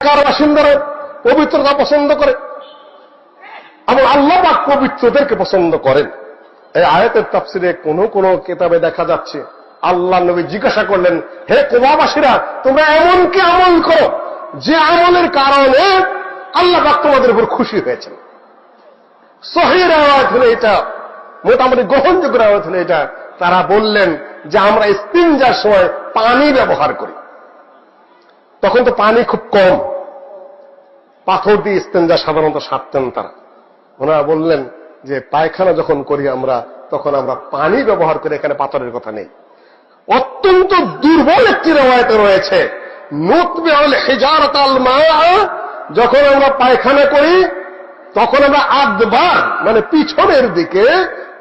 এলাকার বাসিন্দারা পবিত্রতা পছন্দ করে। এবং আল্লাহ পাক পবিত্রদেরকে পছন্দ করেন। এই আয়াতের তাফসিরে কোন কোন কেতাবে দেখা যাচ্ছে, আল্লাহ নবী জিজ্ঞাসা করলেন, হে কোবাবাসীরা তোমরা এমন কি আমল করো যে আমলের কারণে আল্লাহ পাক তোমাদের উপর খুশি হয়েছেন? সহির আওয়াজ হলে এটা, মোটামুটি গ্রহণযোগ্য আওয়াজ হলে এটা। তারা বললেন যে আমরা স্পিনজার সময় পানি ব্যবহার করি। তখন তো পানি খুব কম। পাথর দিয়ে ইস্তেঞ্জা সাধারণত সারতেন তারা। ওনারা বললেন যে, পায়খানা যখন করি আমরা, তখন আমরা পানি ব্যবহার করি এখানে পাথরের কথা নেই। অত্যন্ত দুর্বল একটি রেওয়ায়তে রয়েছে। যখন আমরা পায়খানা করি, তখন আমরা আদবার মানে পিছনের দিকে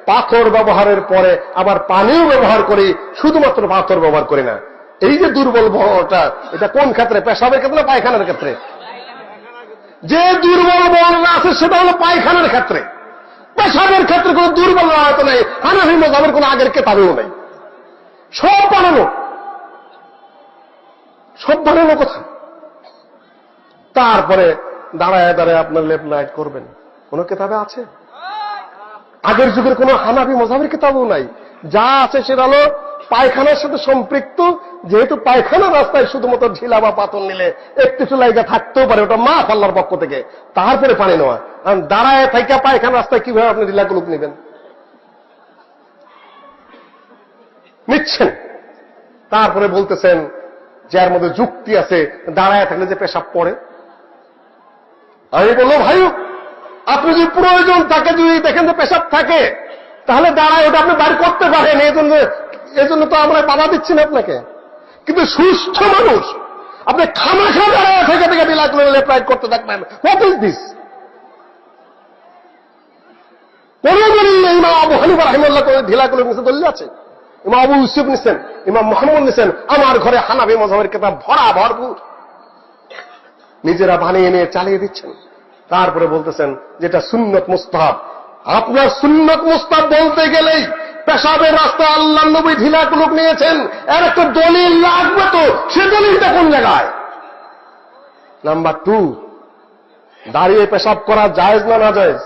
পাথর ব্যবহারের পরে আবার পানিও ব্যবহার করি, শুধুমাত্র পাথর ব্যবহার করি না। এই যে দুর্বল বর্ণটা এটা কোন ক্ষেত্রে? পেশাবের ক্ষেত্রে পায়খানার ক্ষেত্রে? যে দুর্বল বর্ণনা আছে, সেটা হলো পায়খানার ক্ষেত্রে। পেশাবের ক্ষেত্রে কোন দুর্বল হয়তো নেই, হানাফি মজাবের কোন আগের কেতাবেও নেই। সব বানানো। সব বানানো কথা তারপরে দাঁড়ায় দাঁড়ায় আপনার লেপ লাইট করবেন। কোন কেতাবে আছে? আগের যুগের কোন হানাফি মজাবের কিতাবও নাই। যা আছে সেটা হলো পায়খানার সাথে সম্পৃক্ত, যেহেতু পায়খানার রাস্তায় শুধুমাত্র ঢিলা বা পাথর নিলে একটু চুলাইগা থাকতেও পারে, ওটা মা আল্লাহর পক্ষ থেকে। তারপরে পানি নেওয়া। কারণ দাঁড়ায় থাইকা পায়খানা রাস্তায় কীভাবে আপনি ঢিলাগুলো নেবেন? নিচ্ছেন। তারপরে বলতেছেন, যার মধ্যে যুক্তি আছে, দাঁড়ায় থাকলে যে পেশাব পড়ে। আমি বলল ভাই আপনি যদি প্রয়োজন থাকে, যদি দেখেন যে পেশাব থাকে, তাহলে দাঁড়ায় ওটা আপনি বাইর করতে পারেন, এই জন্য এই জন্য তো আমরা বাধা দিচ্ছি না আপনাকে। কিন্তু সুস্থ মানুষ, আপনি খামাখা দাঁড়ায় থেকে করতে থাকবেন। হোয়াট ইজ দিস আমার ঘরে হানাবি মজাবের কেতাব ভরা, ভরপুর। নিজেরা বানিয়ে নিয়ে চালিয়ে দিচ্ছেন। তারপরে বলতেছেন, যেটা সুন্নত মুস্তাহাব। আপনার সুন্নত মুস্তাব বলতে গেলেই পেশাবের রাস্তায় আল্লাহ নবী ঢিলা কুলুক নিয়েছেন। এর একটা দলিল লাগবে তো, সে দলিলটা কোন জায়গায়? নাম্বার টু দাঁড়িয়ে পেশাব করা জায়েজ না না জায়েজ?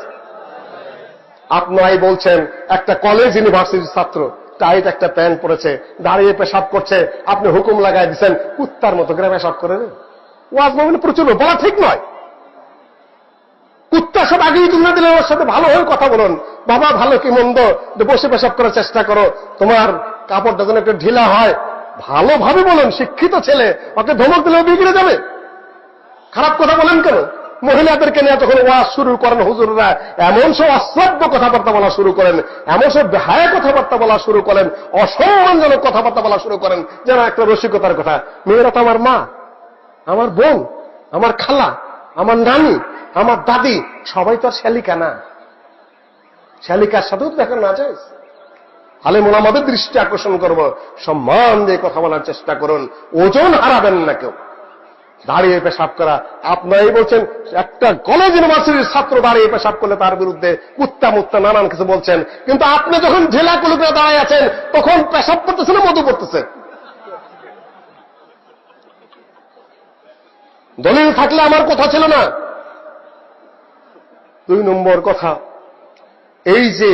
আপনারাই বলছেন, একটা কলেজ ইউনিভার্সিটির ছাত্র টাইট একটা প্যান্ট পরেছে, দাঁড়িয়ে পেশাব করছে, আপনি হুকুম লাগাই দিচ্ছেন কুত্তার মতো করে পেশাব করে ওয়াজ মাহমিল প্রচুর, বলা ঠিক নয়। কুত্তা সব আগেই তুলে দিলে, ওর সাথে ভালো হয়ে কথা বলুন। বাবা, ভালো কি মন্দ? বসে পেশাব করার চেষ্টা করো। তোমার কাপড়টা যেন একটু ঢিলা হয়। ভালোভাবে বলুন, শিক্ষিত ছেলে, ওকে ধমক দিলে বিগড়ে যাবে। খারাপ কথা বলেন কেন? মহিলাদেরকে নিয়ে যখন ওয়াজ শুরু করেন হুজুররা, এমন সব অশ্রাব্য কথাবার্তা বলা শুরু করেন, এমন সব বেহায় কথাবার্তা বলা শুরু করেন, অসম্মানজনক কথাবার্তা বলা শুরু করেন, যেন একটা রসিকতার কথা। মেয়েরা তো আমার মা, আমার বোন, আমার খালা আমার নানি, আমার দাদি, সবাই তো আর শ্যালিকা না। শ্যালিকার সাথেও তো দেখা না যায় তাহলে মোলামাদের দৃষ্টি আকর্ষণ করব, সম্মান দিয়ে কথা বলার চেষ্টা করুন, ওজন হারাবেন না কেউ। দাঁড়িয়ে পেশাব করা, আপনারাই বলছেন, একটা কলেজ ইউনিভার্সিটির ছাত্র দাঁড়িয়ে পেশাব করলে তার বিরুদ্ধে কুত্তা মুত্তা নানান কিছু বলছেন, কিন্তু আপনি যখন জেলা কুলুকে দাঁড়িয়ে আছেন, তখন পেশাব করতেছে না মধু করতেছে দলিল থাকলে আমার কথা ছিল না। দুই নম্বর কথা, এই যে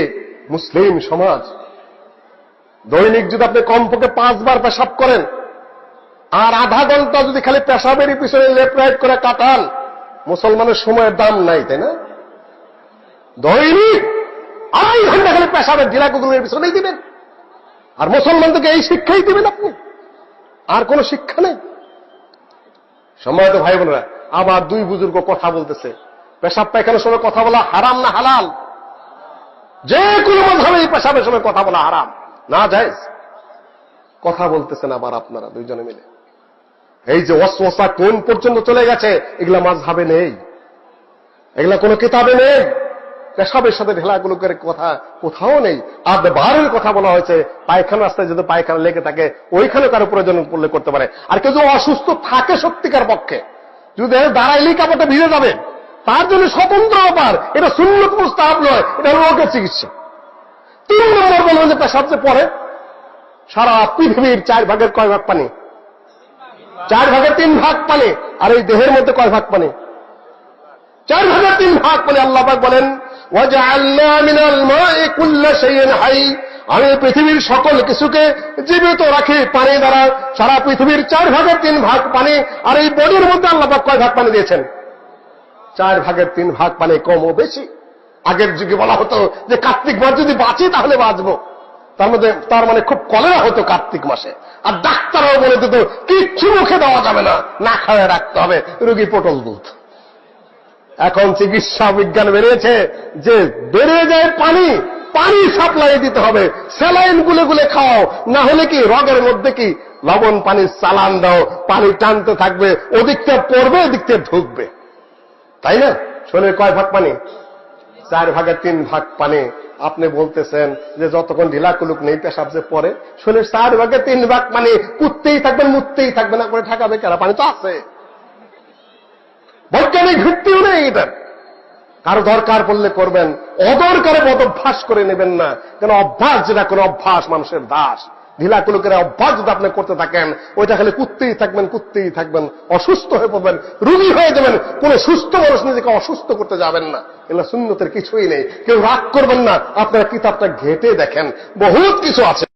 মুসলিম সমাজ, দৈনিক যদি আপনি কমপক্ষে পাঁচবার পেশাব করেন, আর আধা ঘণ্টা যদি খালি পেশাবের পিছনে লেফট রাইট করে কাটান, মুসলমানের সময়ের দাম নাই, তাই না? দৈনিক আড়াই ঘণ্টা খালি পেশাবের ঢিলাকুগুলোর পিছনেই দিবেন। আর মুসলমানদেরকে এই শিক্ষাই দিবেন আপনি। আর কোন শিক্ষা নেই। সম্মানিত ভাই বোনেরা, আবার দুই বুজুর্গ কথা বলতেছে। পেশাব পায়খানার সময় কথা বলা হারাম না হালাল? যে কোনো মাধ্যমে পেশাবের সময় কথা বলা হারাম। না যাই কথা বলতেছেন আবার আপনারা দুইজনে মিলে। এই যে অশ্বাসা কোন পর্যন্ত চলে গেছে, এগুলা মাঝহাবে নেই। এগুলা কোনো কিতাবে নেই। পেশাবের সাথে ঢেলাগুলোকের কথা কোথাও নেই। আর বাহারের কথা বলা হয়েছে, পায়খানা রাস্তায় যদি পায়খানা লেগে থাকে, ওইখানে কারও প্রয়োজন পড়লে করতে পারে। আর কেউ অসুস্থ থাকে সত্যিকার পক্ষে, যদি দাঁড়াইলেই কাপড়টা ভিজে যাবে, তার জন্য স্বতন্ত্র ব্যাপার। এটা সুন্নত মুস্তাহাব নয়, এটা রোগের চিকিৎসা। তিন নম্বর বলবেন যে পেশাব যে পরে সারা পৃথিবীর চার ভাগের কয় ভাগ পানি? চার ভাগের তিন ভাগ পানি, আর এই দেহের মধ্যে কয় ভাগ পানি? চার ভাগের তিন ভাগ পানি, আল্লাহ বলেন আমি পৃথিবীর সকল কিছুকে জীবিত রাখি, পানি দ্বারা। সারা পৃথিবীর চার ভাগের তিন ভাগ পানি, আর এই বডির মধ্যে আল্লাপাক কয় ভাগ পানি দিয়েছেন? চার ভাগের তিন ভাগ পানি কম ও বেশি। আগের যুগে বলা হতো যে কার্তিক মাস যদি বাঁচি, তাহলে বাঁচবো। তার মধ্যে তার মানে খুব কলেরা হতো কার্তিক মাসে। আর ডাক্তারও বলে দিত, কিচ্ছু মুখে দেওয়া যাবে না না খাওয়া রাখতে হবে। রুগী পটল দুধ। এখন চিকিৎসা বিজ্ঞান বেড়েছে যে বেড়ে যায় পানি পানি সাপ্লাই দিতে হবে। স্যালাইন গুলে গুলে খাও, না হলে কি রগের মধ্যে কি লবণ পানির চালান দাও, পানি টানতে থাকবে, ওদিকটা পড়বে ওদিকটা ঢুকবে। তাই না? শোনে কয় ভাগ পানি? চার ভাগের তিন ভাগ পানি। আপনি বলতেছেন যে যতক্ষণ ঢিলা কুলুক নেই, পেশাব যে পরে শোনে চার ভাগে তিন ভাগ পানি, কুত্তেই থাকবেন, মুততেই থাকবে না করে ঠাকাবে কেনা পানি তো আছে। বৈজ্ঞানিক ভিত্তিও নেই এটার কারও দরকার পড়লে করবেন, অদরকারে মত অভ্যাস করে নেবেন না। কেন অভ্যাস যেটা, কোনো অভ্যাস, মানুষের দাস। ঢিলা কুলুকের অভ্যাস যদি আপনি করতে থাকেন, ওইটা খালি কুত্তেই থাকবেন কুত্তেই থাকবেন, অসুস্থ হয়ে পড়বেন, রুগী হয়ে যাবেন। কোন সুস্থ মানুষ নিজেকে অসুস্থ করতে যাবেন না। এগুলো শূন্যতের কিছুই নেই। কেউ রাগ করবেন না। আপনারা কিতাবটা ঘেটে দেখেন। বহুত কিছু আছে।